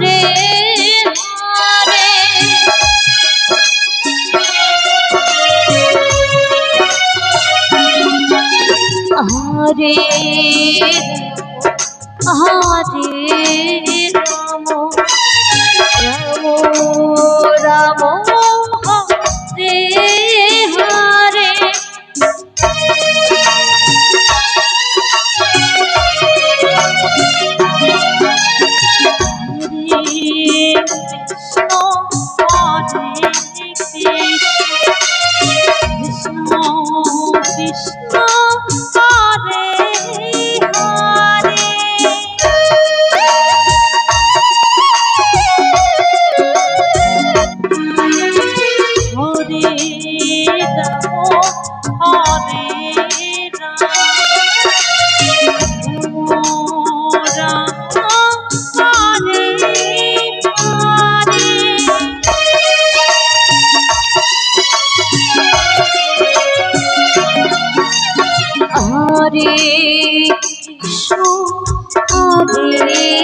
রে হরে হরে কৃষ্ণ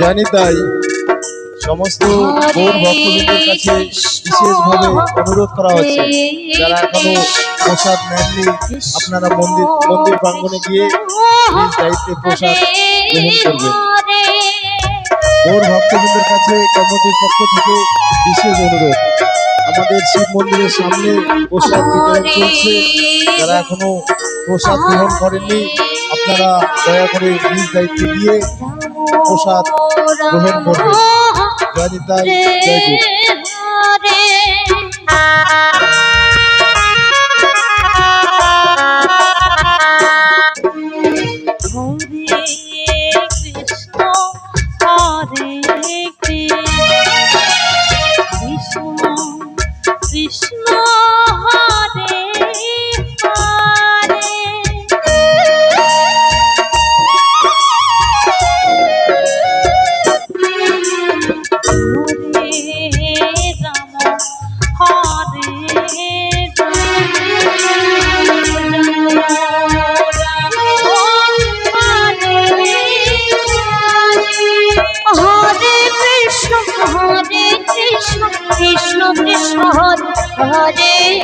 জানি তাই সমস্ত গৌর ভক্তদের কাছে বিশেষভাবে অনুরোধ করা হচ্ছে, যারা এখনও প্রসাদ নেননি, আপনারা মন্দির মন্দির প্রাঙ্গণে গিয়ে নিজ দায়িত্বে প্রসাদ গ্রহণ করবেন। ভক্তবৃন্দের কাছে কমিটির পক্ষ থেকে বিশেষ অনুরোধ। আমাদের শিব মন্দিরের সামনে প্রসাদ বিতরণ চলছে যারা এখনও প্রসাদ গ্রহণ করেননি, আপনারা দয়া করে নিজ দায়িত্বে গিয়ে প্রসাদ গ্রহণ করবেন। জয় নিতাই জয়